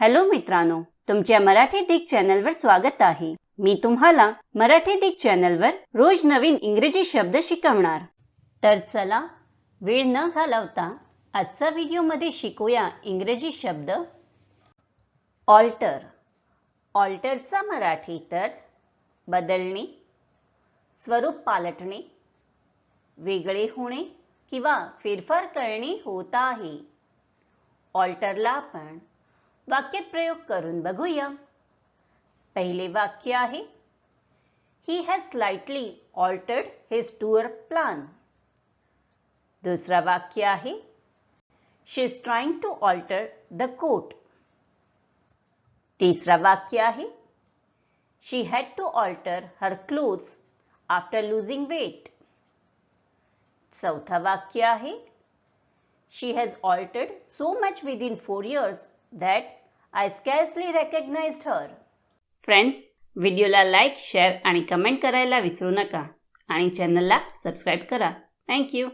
Hello मित्रांनो तुमच्या मराठी दिग चॅनलवर स्वागत आहे. मी तुम्हाला मराठी दिग चॅनलवर रोज नवीन इंग्रजी शब्द शिकवणार. तर चला वेळ न घालवता आजचा व्हिडिओमध्ये शिकूया इंग्रजी शब्द. ऑल्टर. ऑल्टरचा मराठी तर बदलणे स्वरूप पालटणे वेगळे होणे किंवा फेरफार करणे होत आहे. ऑल्टरला आपण वाक्यात प्रयोग करून बघूया. पहिले वाक्य आहे he has slightly altered his tour plan दुसरा वाक्य आहे she is trying to alter the coat तिसरा वाक्य आहे she had to alter her clothes after losing weight चौथा वाक्य आहे she has altered so much within four years that I scarcely recognised her friends व्हिडिओला लाईक शेअर आणि comment करायला विसरू नका. आणि चॅनलला सबस्क्राईब करा. थँक्यू